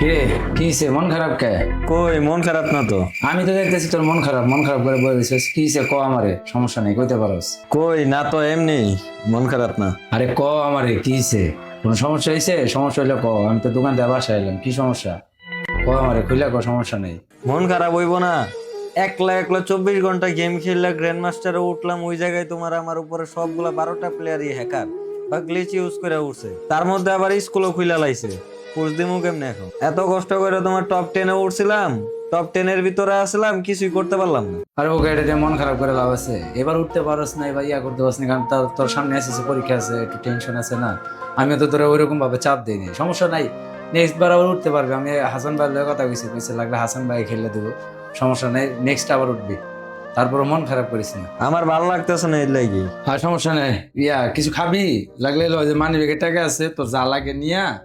কিরে কি? মন খারাপ কে? কই মন খারাপ না তো। আমি তো দেখতেছি তোর মন খারাপ মন খারাপ করে বলে দিছিস। কি? ক আমারে? সমস্যা নেই কইতে পারোস। কই না তো এমনি মন খারাপ না। আরে ক আমারে কি হইছে? কোনো সমস্যা হয়েছে সমস্যা হইলে ক আমি তো দোকান দিয়ে বাসায় এলাম কি সমস্যা? ক আমারে খুলে ক সমস্যা নেই। মন খারাপ হইব না। একলা একলা চব্বিশ ঘণ্টা গেম খেললা গ্র্যান্ড মাস্টারে উঠলাম ওই জায়গায় তোমার আমার উপরে সবগুলা বারোটা প্লেয়ারই হ্যাকার বা গ্লিচ ইউজ করে উঠছে। তার মধ্যে আবার স্কুলও খুলে লাইছে। দিমু কেমনে এখন? এত কষ্ট করে তোমার টপ টেনে উঠছিলাম টপ টেনের ভিতরে আসলাম কিছুই করতে পারলাম না। আরে ওকে এটা মন খারাপ করে লাভ আছে। এবার উঠতে পারস না এবার ইয়া করতে পারস না কারণ তোর- তোর সামনে এসেছে পরীক্ষা আছে একটু টেনশন আছে না। আমিও তো তোরা ওইরকম ভাবে চাপ দিইনি সমস্যা নাই। নেক্সট বার আবার উঠতে পারবে। আমি হাসান ভাইয়ের কথা কইছি কইছে লাগলে হাসান ভাই খেলে দেবো। সমস্যা নাই নেক্সট আবার উঠবি। তারপর মন খারাপ করিস না। আমার ভালো লাগতেছে না এর লাগি। আর সমস্যা নাই। ইয়া কিছু খাবি? লাগলে লয় যে মানি টাকা আছে তোর যা লাগে নিয়া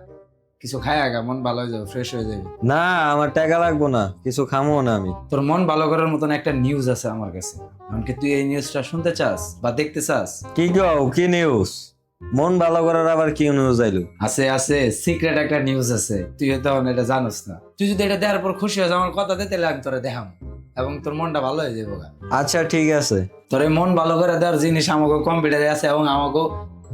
কিছু খায় আগা মন ভালো হয়ে যাবে ফ্রেশ হয়ে যাবে। না আমার টাকা লাগবো না কিছু খামো না আমি। তোর মন ভালো করার মতন একটা নিউজ আছে আমার কাছে। এমনকি তুই এই নিউজটা শুনতে চাস বা দেখতে চাস? কি গাও কি নিউজ মন ভালো করার আবার কি নিউজ আইলো? আছে আছে সিক্রেট একটা নিউজ আছে। তুই হয়তো এটা জানোস না। তুই যদি এটা দেওয়ার পর খুশি হয়ে আমার কথা দিতে আমি তোরা দেখাম। এবং তোর মনটা ভালো হয়ে যাবে গা। আচ্ছা ঠিক আছে। তোর এই মন ভালো করে দেওয়ার জিনিস আমাকে কম্পিউটারে আছে এবং আমাকে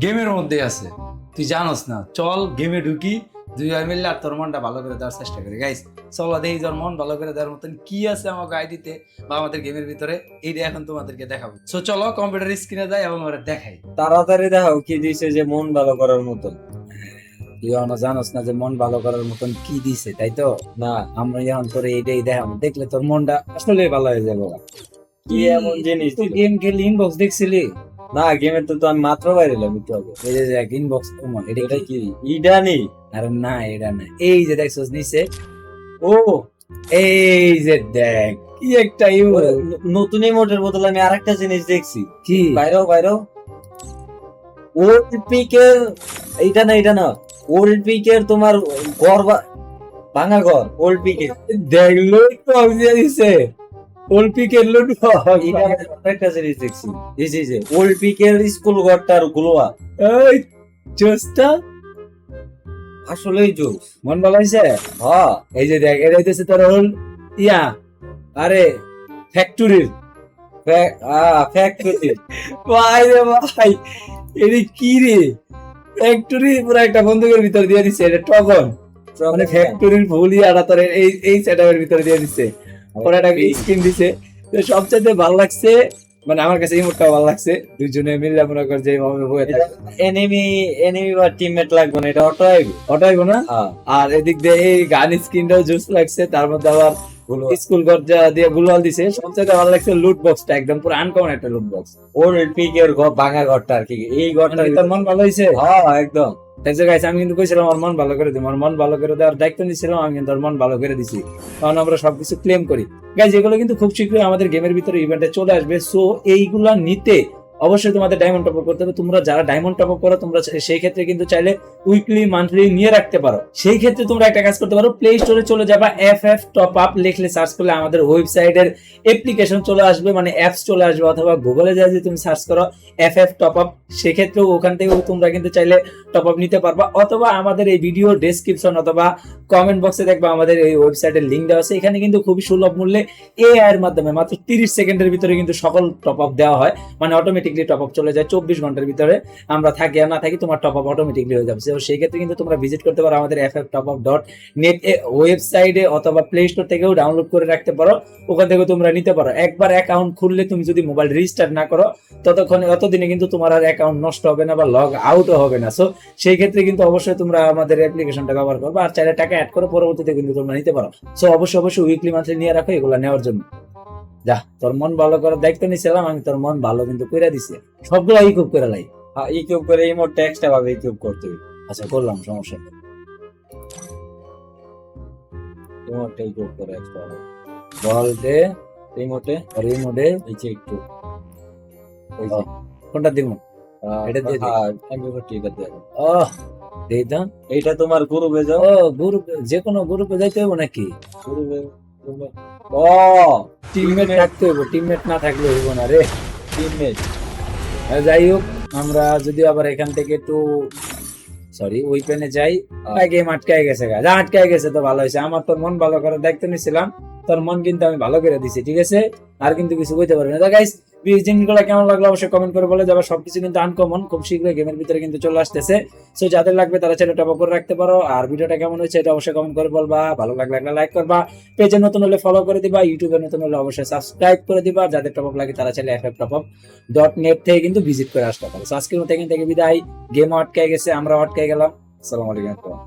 গেমের মধ্যে আছে। তুই জানোস না চল গেমে ঢুকি দুই ভাই মিললে আর তোর মনটা ভালো করে দেওয়ার চেষ্টা করি। গাইস চলো দেখি তোর মন ভালো করে দেওয়ার মতন কি আছে আমাকে আইডিতে বা আমাদের গেমের ভিতরে। এইটা এখন তোমাদেরকে দেখাবো। সো চলো কম্পিউটার স্ক্রিনে যাই এবং ওরা দেখাই। তাড়াতাড়ি দেখাও কি দিছে যে মন ভালো করার মতন। তুই এখনও জানোস না যে মন ভালো করার মতন কি দিছে তাই তো? না আমরা যখন তোর এইটাই দেখাবো। দেখলে তোর মনটা আসলে ভালো হয়ে যাবে। কি এমন জিনিস? তুই গেম খেলি ইনবক্স দেখছিলি? না গেমের তো তো আমি মাত্র বাইরে এলাম একটু আগে। এই যে ইনবক্স এটা এটা কি? কি? ইডানি? আরে না এটা না। এই যে দেখছস নিচে। ও এই যে দেখ কি একটা নতুন ইমোটের বদলে আমি আরেকটা জিনিস দেখছি। কি? বাইরেও বাইরেও ওল্ড পিকের এইটা না এটা না। ওল্ড পিকের তোমার ঘর ভাঙা ঘর ওল্ড পিকের দেখল তো অবজিয়া দিছে। অলিম্পিকের লুডু এটা আমি আরেকটা জিনিস দেখছি। এই যে- যে ওল্ড পিকের স্কুল ঘরটার গ্লোয়া এই আসলেই জোস। মন ভালো হয়েছে? হ্যাঁ এই যে দেখ এটা হইতেছে তোর হল ইয়া আরে ফ্যাক্টরির ফ্যাক্টরি ভাই রে ভাই এটা কি রে? ফ্যাক্টরি পুরো একটা বন্দুকের ভিতর দিয়ে দিছে এটা টগন। মানে ফ্যাক্টরির ভুল ইয়াটা তোর এই এই সেটআপের ভিতরে দিয়ে দিছে। পরে একটা স্ক্রিন দিছে। তো সবচেয়ে ভালো লাগছে মানে আমার কাছে এই মুখটা ভালো লাগছে। দুইজনে মিলে মনে কর যে এইভাবে হয়ে থাকে। এনিমি এনিমি বা টিমমেট লাগবে না এটা অটো আইবি। ওটাই না? হ্যাঁ। আর এদিক দিয়ে এই গান স্ক্রিনটাও জুস লাগছে তার মধ্যে আবার স্কুল দরজা দিয়ে গুলাল দিছে। সবচেয়ে ভালো লাগছে লুট বক্সটা একদম পুরো আনকমন একটা লুট বক্স ওল্ড পিকের ঘর ভাঙা ঘরটা আর কি। এই ঘরটা তোর মন ভালো হয়েছে হ্যাঁ একদম। যে guys, আমি কিন্তু কইছিলাম আমার মন ভালো করে দিই আমার মন ভালো করে দেওয়ার দায়িত্ব নিয়েছিলাম আমি কিন্তু মন ভালো করে দিছি। কারণ আমরা সবকিছু ক্লেম করি। গাইজ এগুলো কিন্তু খুব শীঘ্রই আমাদের গেমের ভিতরে ইভেন্টে চলে আসবে। সো এইগুলা নিতে অবশ্যই তোমাদের ডায়মন্ড টপ আপ করতে হবে। তোমরা যারা ডায়মন্ড টপ আপ করো, তোমরা সেই ক্ষেত্রে কিন্তু চাইলে উইকলি মান্থলি নিয়ে রাখতে পারো। সেই ক্ষেত্রে তোমরা একটা কাজ করতে পারো প্লে স্টোরে চলে যাবা এফ এফ টপ আপ লিখলে সার্চ করলে আমাদের ওয়েবসাইটের অ্যাপ্লিকেশন চলে আসবে মানে অ্যাপস চলে আসবে, অথবা গুগলে যা যে তুমি সার্চ করো এফ এফ টপ আপ সেক্ষেত্রেও ওখান থেকেও তোমরা কিন্তু চাইলে টপ আপ নিতে পারবা, অথবা আমাদের এই ভিডিও ডেসক্রিপশন অথবা কমেন্ট বক্সে দেখবা আমাদের এই ওয়েবসাইটের লিঙ্ক দেওয়া আছে। এখানে কিন্তু খুবই সুলভ মূল্যে এআই এর মাধ্যমে মাত্র তিরিশ সেকেন্ডের ভিতরে কিন্তু সকল টপ আপ দেওয়া হয়। মানে অটোমেটিকলি টপ আপ চলে যায় চব্বিশ ঘণ্টার ভিতরে। আমরা থাকি আর না থাকি তোমার টপ আপ অটোমেটিকলি হয়ে যাবে। সেই ক্ষেত্রে কিন্তু তোমরা ভিজিট করতে পারো আমাদের F F top up dot net ওয়েবসাইটে অথবা প্লে স্টোর থেকেও ডাউনলোড করে রাখতে পারো। ওখান থেকে তোমরা নিতে পারো। একবার অ্যাকাউন্ট খুললে তুমি যদি মোবাইল রিস্টার্ট না করো, ততক্ষণে অতদিনে কিন্তু তোমার আর অ্যাকাউন্ট নষ্ট হবে না বা লগ আউটও হবে না। সো সেই ক্ষেত্রে কিন্তু অবশ্যই তোমরা আমাদের অ্যাপ্লিকেশনটা ব্যবহার করবে। আর চাইলে টাকা অ্যাড করে পরবর্তীতে কিন্তু তোমরা নিতে পারো। সো অবশ্যই অবশ্যই উইকলি মান্থলি নিয়ে রাখো এগুলো নেওয়ার জন্য। যা তোর মন ভালো করার দায়িত্ব নিছিলাম আমি তোর মন ভালো কিন্তু কইরা দিছি। সবগুলো ইকুপ করে লাই। ইকিউব করে ইমোট টেক্সটটা ভাবে ইকিউব করতে হবে। আচ্ছা করলাম সমস্যা নেই। ইমোটটা ইকিউব করে হবে। বল দে। ইমোটে রিমোটে এই যে একটু। কোনটা দিব এটা দিয়ে। হ্যাঁ, আমি এটা দিয়ে দাও। ও দাও এইটা তোমার গ্রুপে যাও। ও গ্রুপে যে কোনো গ্রুপে যাইতে হবে নাকি? গ্রুপে ও টিমমেট থাকতে হবে টিমমেট না থাকলে হইব না রে। টিমমেট যাই হোক আমরা যদি আবার এখান থেকে একটু সরি ওই পেনে যাই গেম আটকায় গেছে গা। যা আটকায় গেছে তো ভালো হয়েছে। আমার তোর মন ভালো করে দায়িত্ব নিয়েছিলাম তোর মন কিন্তু আমি ভালো করে দিছি ঠিক আছে? আর কিন্তু কিছু বলতে পারবি না। গাইস জিনিসগুলো কেমন লাগল অবশ্যই কমেন্ট করে বলে যাবে। সবকিছু কিন্তু আনকমন খুব শীঘ্রই গেমের ভিতরে কিন্তু চলে আসতেছে। সো যাদের লাগবে তারা করে রাখতে পারো। আর ভিডিওটা কেমন হয়েছে এটা অবশ্যই কমেন্ট করে বলবা। ভালো লাগলে একটা লাইক করবা। পেজে নতুন হলে ফলো করে দিবা। ইউটিউবে নতুন হলে অবশ্যই সাবস্ক্রাইব করে দিবা। যাদের টপ আপ লাগে তারা চাইলে এফ টপ ডট নেট থেকে কিন্তু ভিজিট করে আসতে পারো। আজকের মতো এখান থেকে বিদায়। গেম আটকে গেছে আমরা আটকে গেলাম। আসসালামু আলাইকুম